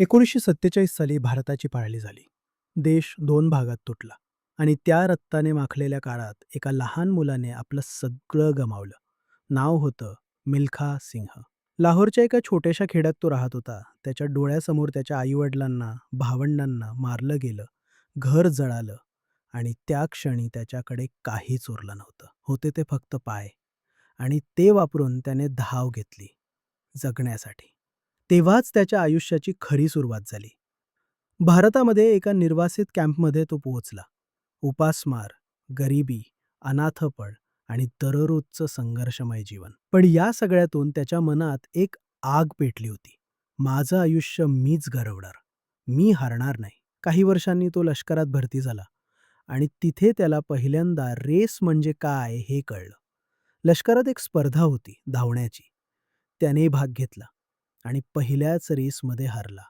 एकोणीसशे सत्तेचाळीस साली भारताची पाळली झाली. देश दोन भागात तुटला आणि त्या रक्ताने माखलेल्या काळात एका लहान मुलाने आपलं सगळं गमावलं. नाव होतं मिल्खा सिंह. लाहोरच्या एका छोट्याशा खेड्यात तो राहत होता. त्याच्या डोळ्यासमोर त्याच्या आईवडिलांना भावंडांना मारलं गेलं घर जळालं आणि त्या क्षणी त्याच्याकडे काहीच उरलं नव्हतं. होते ते फक्त पाय आणि ते वापरून त्याने धाव घेतली जगण्यासाठी. तेव्हाच त्याच्या आयुष्याची खरी सुरुवात झाली. भारतामध्ये एका निर्वासित कॅम्पमध्ये तो पोहोचला. उपासमार गरिबी अनाथपण आणि दररोजचं संघर्षमय जीवन. पण या सगळ्यातून त्याच्या मनात एक आग पेटली होती. माझं आयुष्य मीच घडवणार मी हारणार नाही. काही वर्षांनी तो लष्करात भरती झाला आणि तिथे त्याला पहिल्यांदा रेस म्हणजे काय हे कळलं. लष्करात एक स्पर्धा होती धावण्याची. त्याने भाग घेतला. आणि पहिल्याच रेसमध्ये हारला.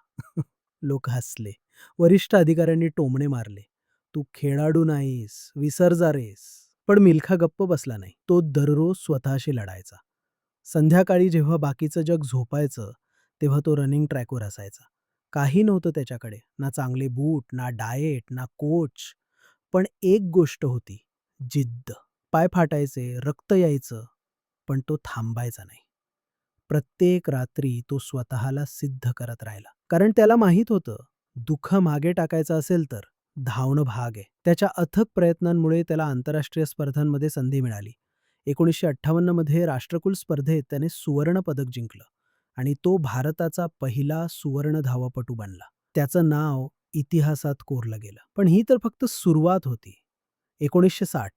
लोक हसले. वरिष्ठ अधिकाऱ्यांनी टोमणे मारले. तू खेळाडू नाहीस विसर्जा रेस. पण मिल्खा गप्प बसला नाही. तो दररोज स्वतःशी लढायचा. संध्याकाळी जेव्हा बाकीचं जग झोपायचं तेव्हा तो रनिंग ट्रॅकवर असायचा. काही नव्हतं त्याच्याकडे. ना चांगले बूट ना डाएट ना कोच. पण एक गोष्ट होती जिद्द. पाय फाटायचे रक्त यायचं पण तो थांबायचा नाही. प्रत्येक रात्री तो स्वतःला सिद्ध करत राहिला. कारण त्याला माहीत होतं दुःख मागे टाकायचं असेल तर धावणं भाग आहे. त्याच्या अथक प्रयत्नांमुळे त्याला आंतरराष्ट्रीय स्पर्धांमध्ये संधी मिळाली. एकोणीसशे अठ्ठावन्नमध्ये राष्ट्रकुल स्पर्धेत त्याने सुवर्ण पदक जिंकलं आणि तो भारताचा पहिला सुवर्ण धावपटू बनला. त्याचं नाव इतिहासात कोरलं गेलं. पण ही तर फक्त सुरुवात होती. एकोणीसशे साठ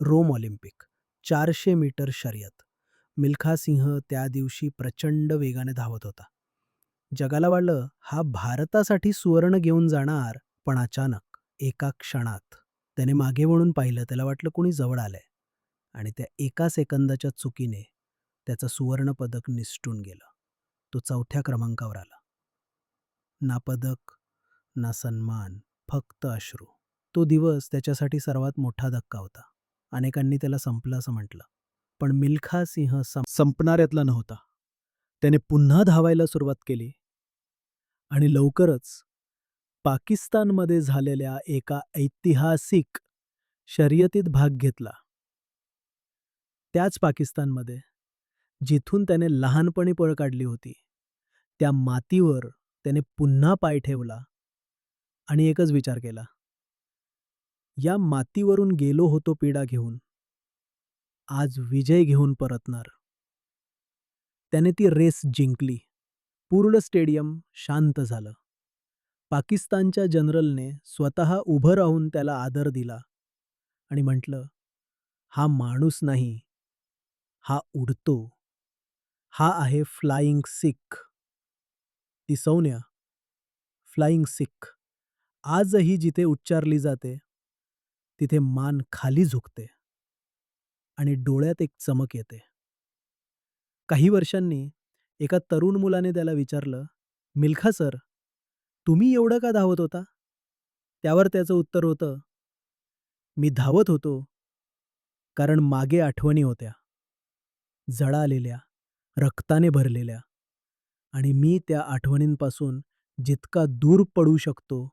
रोम ऑलिम्पिक चारशे मीटर शर्यत. मिल्खा सिंह त्या दिवशी प्रचंड वेगाने धावत होता. जगाला वाटलं हा भारतासाठी सुवर्ण घेऊन जाणार पण अचानक एका क्षणात त्याने मागे वळून पाहिलं त्याला वाटलं कोणी जवळ आलंय. आणि त्या एका सेकंदाच्या चुकीने त्याचं सुवर्ण पदक निसटून गेलं. तो चौथ्या क्रमांकावर आला. ना पदक ना सन्मान फक्त अश्रू. तो दिवस त्याच्यासाठी सर्वात मोठा धक्का होता. अनेकांनी त्याला संपलं असं म्हटलं. पण मिल्खा सिंह संपणाऱ्यातला नव्हता. त्याने पुन्हा धावायला सुरुवात केली. आणि लवकरच पाकिस्तानमध्ये झालेल्या एका ऐतिहासिक शर्यतीत भाग घेतला. त्याच पाकिस्तानमध्ये जिथून त्याने लहानपणी पळ काढली होती त्या मातीवर त्याने पुन्हा पाय ठेवला आणि एकच विचार केला. या मातीवरून गेलो होतो पीडा घेऊन. आज विजय घेऊन परतणार. त्याने ती रेस जिंकली. पूर्ण स्टेडियम शांत झालं. पाकिस्तानच्या जनरलने स्वतः उभं राहून त्याला आदर दिला आणि म्हटलं हा माणूस नाही हा उडतो. हा आहे फ्लाईंग सिख. ती सौन्या फ्लाईंग सिख. आजही जिथे उच्चारली जाते तिथे मान खाली झुकते. आणि डोळ्यात एक चमक येते. काही वर्षांनी एका तरुण मुलाने त्याला विचारलं मिल्खा सर तुम्ही एवढं का धावत होता? त्यावर त्याचं उत्तर होतं मी धावत होतो कारण मागे आठवणी होत्या. जळालेल्या रक्ताने भरलेल्या आणि मी त्या आठवणींपासून जितका दूर पडू शकतो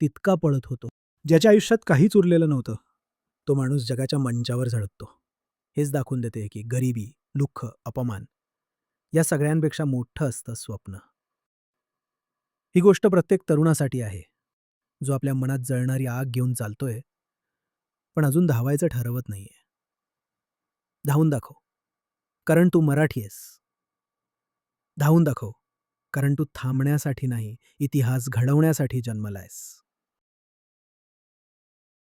तितका पळत होतो. ज्याच्या आयुष्यात काहीच उरलेलं नव्हतं तो माणूस जगाच्या मंचावर झळकतो. हेच दाखवून देते की गरिबी दुःख अपमान या सगळ्यांपेक्षा मोठं असतं स्वप्न. ही गोष्ट प्रत्येक तरुणासाठी आहे. जो आपल्या मनात जळणारी आग घेऊन चालतोय पण अजून धावायचं ठरवत नाहीये. धावून दाखव. कारण तू मराठी आहेस. धावून दाखव. कारण तू थांबण्यासाठी नाही इतिहास घडवण्यासाठी जन्मलायस.